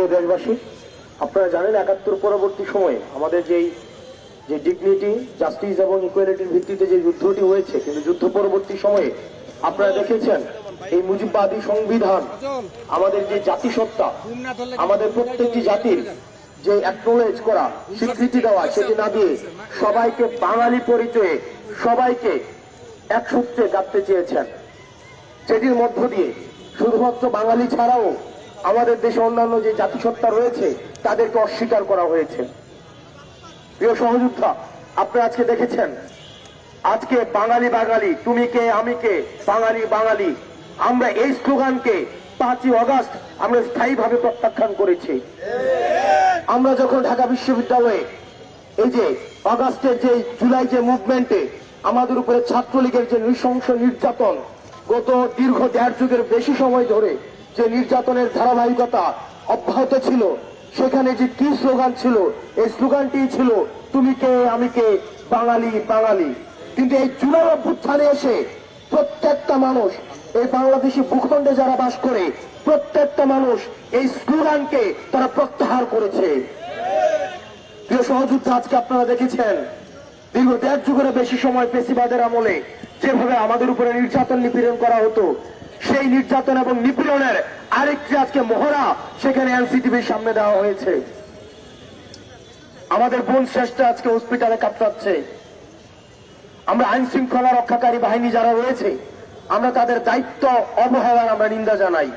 প্রিয় দেশবাসী, আপনারা জানেন একাত্তর পরবর্তী সময়ে আমাদের যেই, যে ডিগনিটি জাস্টিস এবং ইকুয়ালিটির ভিত্তিতে যে যুদ্ধটি হয়েছে, কিন্তু যুদ্ধ পরবর্তী সময়ে আপনারা দেখেছেন এই মুজিববাদী সংবিধান, আমাদের যে জাতিসত্তা, আমাদের প্রত্যেকটি জাতির যে অ্যাকনোলেজ করা, স্বীকৃতি দেওয়া, সেটি না দিয়ে সবাইকে বাঙালি পরিচয়ে সবাইকে এক সূত্রে চেয়েছেন। সেটির মধ্য দিয়ে শুধুমাত্র বাঙালি ছাড়াও আমাদের দেশে অন্যান্য যে জাতিসত্তা রয়েছে, তাদেরকে অস্বীকার করা হয়েছে। প্রিয় সহযোদ্ধা, আপনারা আজকে দেখেছেন, আজকে বাঙালি বাঙালি, তুমি কে, আমি কে, বাঙালি বাঙালি, আমরা এই স্লোগানকে পাঁচই অগাস্ট আমরা স্থায়ীভাবে প্রত্যাখ্যান করেছি। আমরা যখন ঢাকা বিশ্ববিদ্যালয়ে এই যে অগাস্টের যে জুলাই যে মুভমেন্টে আমাদের উপরে ছাত্রলীগের যে নৃশংস নির্যাতন, গত দীর্ঘ দেড় যুগের বেশি সময় ধরে যে নির্যাতনের ধারাবাহিকতা অব্যাহত ছিল, সেখানে যে কি স্লোগান ছিল, এই স্লোগানটি ছিল, তুমি কে, আমি কে, বাঙালি বাঙালি। কিন্তু এই জুলাই অভ্যুত্থানে এসে প্রত্যেকটা মানুষ, এই বাংলাদেশি ভূখণ্ডে যারা বাস করে, প্রত্যেকটা মানুষ এই স্লোগানকে তারা প্রত্যাহার করেছে। প্রিয় সহযোদ্ধা, আজকে আপনারা দেখেছেন, দীর্ঘ দেড় যুগের বেশি সময় পেশিবাদের আমলে যেভাবে আমাদের উপরে নির্যাতন নিপীড়ন করা হতো সেই নির্যাতন এবং নিপীড়নের আরেকটি আজকে মহড়া সেখানে এনসিটিভির সামনে দেওয়া হয়েছে। আমাদের বোন শ্রেষ্ঠ আজকে হসপিটালে কাতরাচ্ছে। আমরা আইন শৃঙ্খলা রক্ষাকারী বাহিনী যারা রয়েছে, আমরা তাদের দায়িত্ব, অবহেলার আমরা নিন্দা জানাই।